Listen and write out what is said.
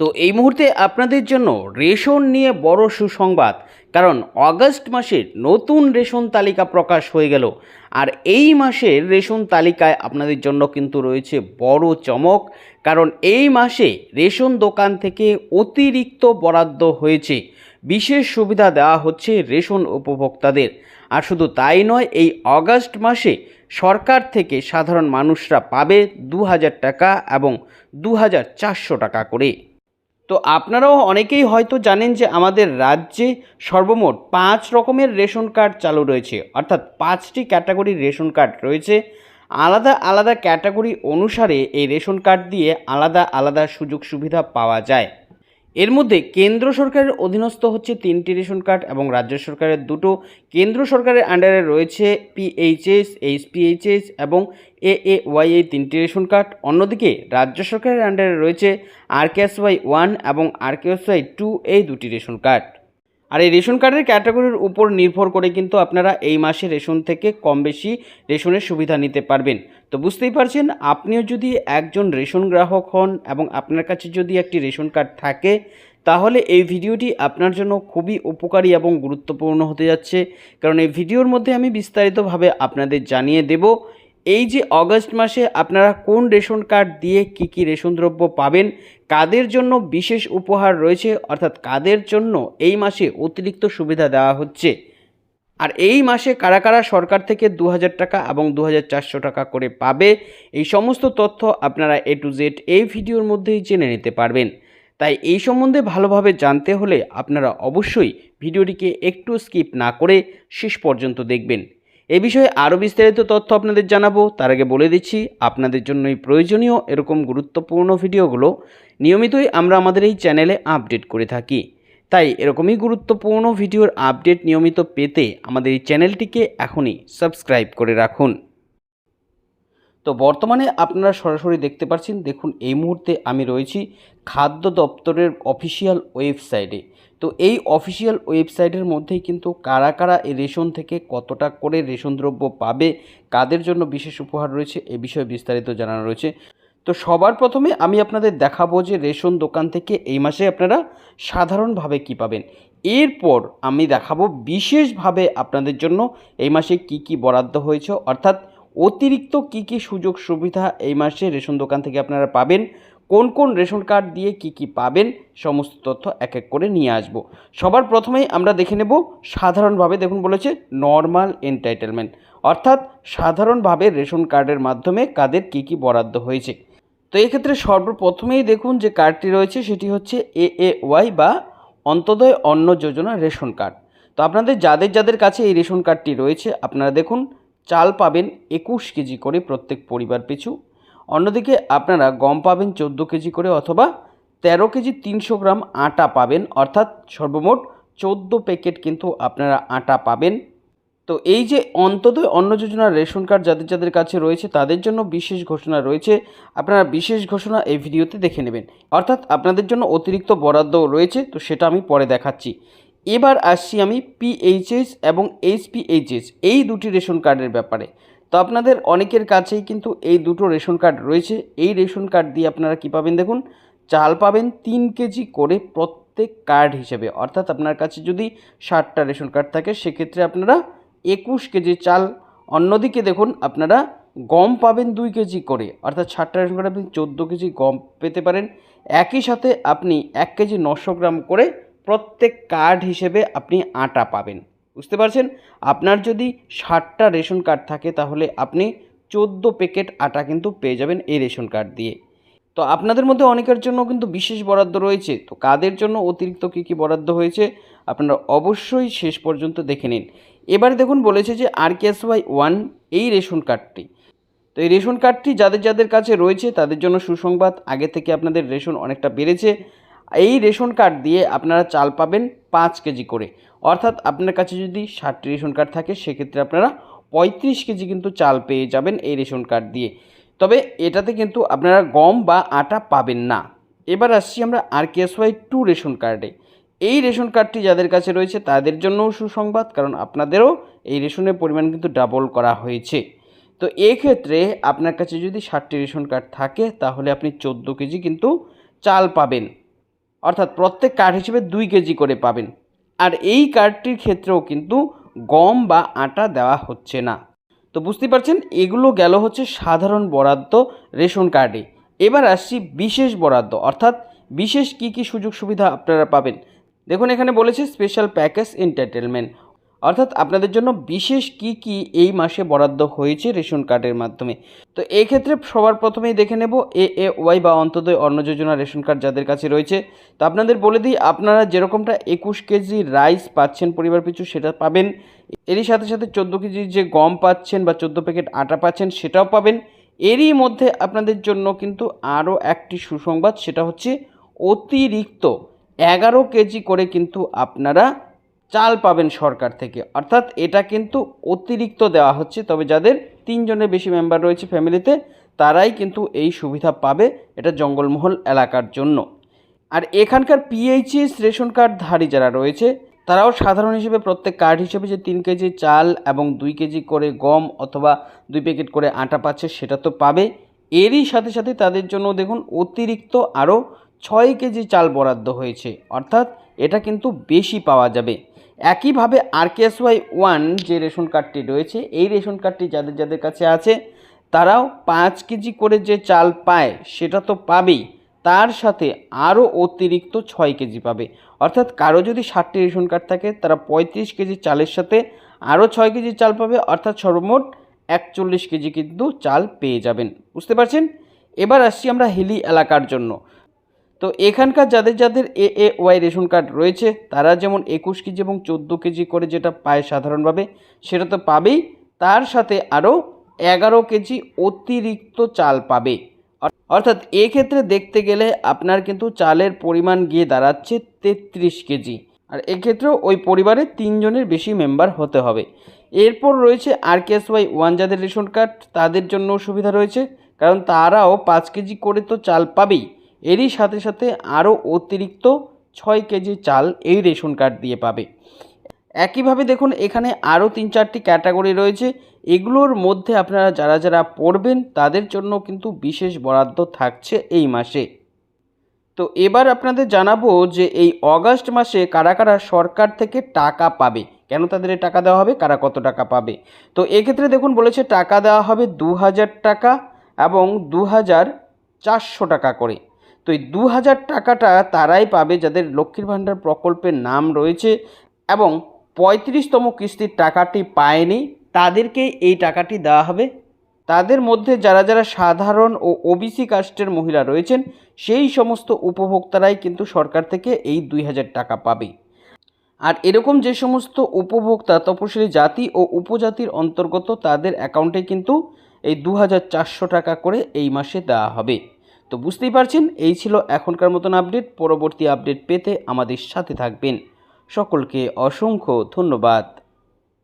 তো এই মুহূর্তে আপনাদের জন্য রেশন নিয়ে বড় সুসংবাদ। কারণ অগস্ট মাসের নতুন রেশন তালিকা প্রকাশ হয়ে গেল। আর এই মাসের রেশন তালিকায় আপনাদের জন্য কিন্তু রয়েছে বড় চমক। কারণ এই মাসে রেশন দোকান থেকে অতিরিক্ত বরাদ্দ হয়েছে। বিশেষ সুবিধা দেওয়া হচ্ছে রেশন উপভোক্তাদের। আর শুধু তাই নয়, এই অগস্ট মাসে সরকার থেকে সাধারণ মানুষরা পাবে দু হাজার টাকা এবং দু হাজার চারশো টাকা করে। তো আপনারাও অনেকেই হয়তো জানেন যে আমাদের রাজ্যে সর্বমোট পাঁচ রকমের রেশন কার্ড চালু রয়েছে। অর্থাৎ পাঁচটি ক্যাটাগরির রেশন কার্ড রয়েছে। আলাদা আলাদা ক্যাটাগরি অনুসারে এই রেশন কার্ড দিয়ে আলাদা আলাদা সুযোগ সুবিধা পাওয়া যায়। এর মধ্যে কেন্দ্র সরকারের অধীনস্থ হচ্ছে তিনটি রেশন কার্ড এবং রাজ্য সরকারের দুটো। কেন্দ্র সরকারের আন্ডারে রয়েছে পিএইচএস এইচপিএইচএস এবং এ এ ওয়াই এই তিনটি রেশন কার্ড। অন্যদিকে রাজ্য সরকারের আন্ডারে রয়েছে আর কেস ওয়াই ওয়ান এবং আরকেএসওয়াই টু এই দুটি রেশন কার্ড। আর এই রেশন কার্ডের ক্যাটাগরির উপর নির্ভর করে কিন্তু আপনারা এই মাসে রেশন থেকে কম বেশি রেশনের সুবিধা নিতে পারবেন। তো বুঝতেই পারছেন, আপনিও যদি একজন রেশন গ্রাহক হন এবং আপনার কাছে যদি একটি রেশন কার্ড থাকে, তাহলে এই ভিডিওটি আপনার জন্য খুবই উপকারী এবং গুরুত্বপূর্ণ হতে যাচ্ছে। কারণ এই ভিডিওর মধ্যে আমি বিস্তারিতভাবে আপনাদের জানিয়ে দেব এই যে অগস্ট মাসে আপনারা কোন রেশন কার্ড দিয়ে কি কি রেশন দ্রব্য পাবেন, কাদের জন্য বিশেষ উপহার রয়েছে, অর্থাৎ কাদের জন্য এই মাসে অতিরিক্ত সুবিধা দেওয়া হচ্ছে? আর এই মাসে কারা কারা সরকার থেকে দু হাজার টাকা এবং দু হাজার চারশো টাকা করে পাবে, এই সমস্ত তথ্য আপনারা এ টু জেড এই ভিডিওর মধ্যেই জেনে নিতে পারবেন। তাই এই সম্বন্ধে ভালোভাবে জানতে হলে আপনারা অবশ্যই ভিডিওটিকে একটু স্কিপ না করে শেষ পর্যন্ত দেখবেন। এ বিষয়ে আরও বিস্তারিত তথ্য আপনাদের জানাব। তার আগে বলে দিচ্ছি, আপনাদের জন্যই প্রয়োজনীয় এরকম গুরুত্বপূর্ণ ভিডিওগুলো নিয়মিতই আমরা আমাদের এই চ্যানেলে আপডেট করে থাকি। তাই এরকমই গুরুত্বপূর্ণ ভিডিওর আপডেট নিয়মিত পেতে আমাদের এই চ্যানেলটিকে এখনই সাবস্ক্রাইব করে রাখুন। তো বর্তমানে আপনারা সরাসরি দেখতে পাচ্ছেন দেখুন এই মুহূর্তে আমি রয়েছি খাদ্য দপ্তরের অফিসিয়াল ওয়েবসাইটে। তো এই অফিসিয়াল ওয়েবসাইটের মধ্যেই কিন্তু কারা কারা এই রেশন থেকে কতটা করে রেশন দ্রব্য পাবে, কাদের জন্য বিশেষ উপহার রয়েছে, এ বিষয়ে বিস্তারিত জানানো রয়েছে। তো সবার প্রথমে আমি আপনাদের দেখাবো যে রেশন দোকান থেকে এই মাসে আপনারা সাধারণভাবে কি পাবেন। এরপর আমি দেখাবো বিশেষভাবে আপনাদের জন্য এই মাসে কি কি বরাদ্দ হয়েছে, অর্থাৎ অতিরিক্ত কি কি সুযোগ সুবিধা এই মাসে রেশন দোকান থেকে আপনারা পাবেন? কোন কোন রেশন কার্ড দিয়ে কি কি পাবেন? সমস্ত তথ্য এক এক করে নিয়ে আসব। সবার প্রথমেই আমরা দেখে নেব সাধারণভাবে দেখুন বলেছে নর্মাল এন্টাইটেলমেন্ট অর্থাৎ সাধারণভাবে রেশন কার্ডের মাধ্যমে কাদের কি কি বরাদ্দ হয়েছে। তো এক্ষেত্রে সর্বপ্রথমেই দেখুন যে কার্ডটি রয়েছে সেটি হচ্ছে এ এ ওয়াই বা অন্তোদয় অন্ন যোজনা রেশন কার্ড। তো আপনাদের যাদের যাদের কাছে এই রেশন কার্ডটি রয়েছে, আপনারা দেখুন চাল পাবেন একুশ কেজি করে প্রত্যেক পরিবার পিছু। অন্যদিকে আপনারা গম পাবেন চোদ্দ কেজি করে অথবা তেরো কেজি তিনশো গ্রাম আটা পাবেন, অর্থাৎ সর্বমোট চোদ্দ প্যাকেট কিন্তু আপনারা আটা পাবেন। তো এই যে অন্তদয় অন্ন যোজনার রেশন কার্ড যাদের যাদের কাছে রয়েছে, তাদের জন্য বিশেষ ঘোষণা রয়েছে। আপনারা বিশেষ ঘোষণা এই ভিডিওতে দেখে নেবেন। অর্থাৎ আপনাদের জন্য অতিরিক্ত বরাদ্দ রয়েছে, তো সেটা আমি পরে দেখাচ্ছি। এবার আসছি আমি পিএইচএস এবং এইচপিএইচএস এই দুটি রেশন কার্ডের ব্যাপারে। তো আপনাদের অনেকের কাছেই কিন্তু এই দুটো রেশন কার্ড রয়েছে। এই রেশন কার্ড দিয়ে আপনারা কী পাবেন দেখুন? চাল পাবেন তিন কেজি করে প্রত্যেক কার্ড হিসেবে। অর্থাৎ আপনার কাছে যদি ষাটটা রেশন কার্ড থাকে, সেক্ষেত্রে আপনারা একুশ কেজি চাল, অন্যদিকে দেখুন আপনারা গম পাবেন দুই কেজি করে। অর্থাৎ ষাটটা রেশন কার্ডে আপনি চোদ্দ কেজি গম পেতে পারেন। একই সাথে আপনি এক কেজি নশো গ্রাম করে প্রত্যেক কার্ড হিসেবে আপনি আটা পাবেন। বুঝতে পারছেন? আপনার যদি ষাটটা রেশন কার্ড থাকে, তাহলে আপনি চোদ্দ প্যাকেট আটা কিন্তু পেয়ে যাবেন এই রেশন কার্ড দিয়ে। তো আপনাদের মধ্যে অনেকের জন্য কিন্তু বিশেষ বরাদ্দ রয়েছে। তো কাদের জন্য অতিরিক্ত কী কী বরাদ্দ হয়েছে, আপনারা অবশ্যই শেষ পর্যন্ত দেখে নিন। এবারে দেখুন, বলেছে যে আর কে ওয়াই ওয়ান এই রেশন কার্ডটি তো এই রেশন কার্ডটি যাদের যাদের কাছে রয়েছে, তাদের জন্য সুসংবাদ। আগে থেকে আপনাদের রেশন অনেকটা বেড়েছে। এই রেশন কার্ড দিয়ে আপনারা চাল পাবেন পাঁচ কেজি করে। অর্থাৎ আপনার কাছে যদি ষাটটি রেশন কার্ড থাকে, সেক্ষেত্রে আপনারা পঁয়ত্রিশ কেজি কিন্তু চাল পেয়ে যাবেন এই রেশন কার্ড দিয়ে। তবে এটাতে কিন্তু আপনারা গম বা আটা পাবেন না। এবার আসছি আমরা আর ওয়াই টু রেশন কার্ডে। এই রেশন কার্ডটি যাদের কাছে রয়েছে, তাদের জন্যও সুসংবাদ, কারণ আপনাদেরও এই রেশনের পরিমাণ কিন্তু ডাবল করা হয়েছে। তো এক্ষেত্রে আপনার কাছে যদি ষাটটি রেশন কার্ড থাকে, তাহলে আপনি চোদ্দ কেজি কিন্তু চাল পাবেন। অর্থাৎ প্রত্যেক কার্ড হিসেবে দুই কেজি করে পাবেন। আর এই কার্ডটির ক্ষেত্রেও কিন্তু গম বা আটা দেওয়া হচ্ছে না। তো বুঝতে পারছেন, এগুলো গেল হচ্ছে সাধারণ বরাদ্দ রেশন কার্ডে। এবার আসছি বিশেষ বরাদ্দ, অর্থাৎ বিশেষ কি কি সুযোগ সুবিধা আপনারা পাবেন? দেখুন, এখানে বলেছে স্পেশাল প্যাকেজ এন্টারটেনমেন্ট অর্থাৎ আপনাদের জন্য বিশেষ কি কি এই মাসে বরাদ্দ হয়েছে রেশন কার্ডের মাধ্যমে? তো এই ক্ষেত্রে সবার প্রথমেই দেখে নেব এ এ, ওয়াই বা অন্তদয় অন্ন যোজনা রেশন কার্ড যাদের কাছে রয়েছে। তো আপনাদের বলে দিই, আপনারা যেরকমটা একুশ কেজি রাইস পাচ্ছেন, পরিবার পিছু সেটা পাবেন। এরই সাথে সাথে চোদ্দ কেজি যে গম পাচ্ছেন বা চোদ্দ প্যাকেট আটা পাচ্ছেন সেটাও পাবেন। এরই মধ্যে আপনাদের জন্য কিন্তু আরও একটি সুসংবাদ, সেটা হচ্ছে অতিরিক্ত এগারো কেজি করে কিন্তু আপনারা চাল পাবেন সরকার থেকে। অর্থাৎ এটা কিন্তু অতিরিক্ত দেওয়া হচ্ছে, তবে যাদের তিনজনের বেশি মেম্বার রয়েছে ফ্যামিলিতে তারাই কিন্তু এই সুবিধা পাবে এটা জঙ্গলমহল এলাকার জন্য। আর এখানকার পিএইচএস রেশন কার্ডধারী যারা রয়েছে, তারাও সাধারণ হিসেবে প্রত্যেক কার্ড হিসেবে যে তিন কেজি চাল এবং দুই কেজি করে গম অথবা দুই প্যাকেট করে আটা পাচ্ছে, সেটা তো পাবে। এরই সাথে সাথে তাদের জন্য দেখুন অতিরিক্ত আরও ছয় কেজি চাল বরাদ্দ হয়েছে। অর্থাৎ এটা কিন্তু বেশি পাওয়া যাবে। একইভাবে আরকেএসওয়াই ওয়ান যে রেশন কার্ডটি রয়েছে, এই রেশন কার্ডটি যাদের যাদের কাছে আছে, তারাও পাঁচ কেজি করে যে চাল পায়, সেটা তো পাবেই। তার সাথে আরও অতিরিক্ত ছয় কেজি পাবে। অর্থাৎ কারও যদি ষাটটি রেশন কার্ড থাকে, তারা পঁয়ত্রিশ কেজি চালের সাথে আরও ছয় কেজি চাল পাবে, অর্থাৎ সর্বমোট একচল্লিশ কেজি কিন্তু চাল পেয়ে যাবেন। বুঝতে পারছেন? এবার আসছি আমরা হিলি এলাকার জন্য। তো এখানকার যাদের যাদের A A, Y ration card রয়েছে, তারা যেমন একুশ কেজি এবং চোদ্দ কেজি করে যেটা পায় সাধারণভাবে, সেটা তো পাবেই। তার সাথে আরও এগারো কেজি অতিরিক্ত চাল পাবে। অর্থাৎ এক্ষেত্রে দেখতে গেলে আপনার কিন্তু চালের পরিমাণ গিয়ে দাঁড়াচ্ছে তেত্রিশ কেজি। আর এক্ষেত্রেও ওই পরিবারে তিনজনের বেশি মেম্বার হতে হবে। এরপর রয়েছে আর কেএস ওয়াই ওয়ান যাদের রেশন কার্ড, তাদের জন্য সুবিধা রয়েছে, কারণ তারাও পাঁচ কেজি করে তো চাল পাবেই। এরই সাথে সাথে আরও অতিরিক্ত ছয় কেজি চাল এই রেশন কার্ড দিয়ে পাবে। একইভাবে দেখুন, এখানে আরও তিন চারটি ক্যাটাগরি রয়েছে। এগুলোর মধ্যে আপনারা যারা যারা পড়বেন, তাদের জন্য কিন্তু বিশেষ বরাদ্দ থাকছে এই মাসে। তো এবার আপনাদের জানাব যে এই অগাস্ট মাসে কারা কারা সরকার থেকে টাকা পাবে। কেন তাদের টাকা দেওয়া হবে? কারা কত টাকা পাবে? তো এক্ষেত্রে দেখুন, বলেছে টাকা দেওয়া হবে দু হাজার টাকা এবং দু চারশো টাকা করে। এই দু হাজার টাকাটা তারাই পাবে যাদের লক্ষ্মীর ভাণ্ডার প্রকল্পের নাম রয়েছে এবং পঁয়ত্রিশতম কিস্তির টাকাটি পায়নি, তাদেরকে এই টাকাটি দেওয়া হবে। তাদের মধ্যে যারা যারা সাধারণ ও ওবিসি কাস্টের মহিলা রয়েছেন, সেই সমস্ত উপভোক্তারাই কিন্তু সরকার থেকে এই দুই হাজার টাকা পাবে। আর এরকম যে সমস্ত উপভোক্তা, তপশিলি জাতি ও উপজাতির অন্তর্গত তাদের অ্যাকাউন্টে কিন্তু এই দু হাজার চারশো টাকা করে এই মাসে দেওয়া হবে। তো বুঝতেই পারছেন, এই ছিল এখনকার মতন আপডেট পরবর্তী আপডেট পেতে আমাদের সাথে থাকবেন। সকলকে অসংখ্য ধন্যবাদ।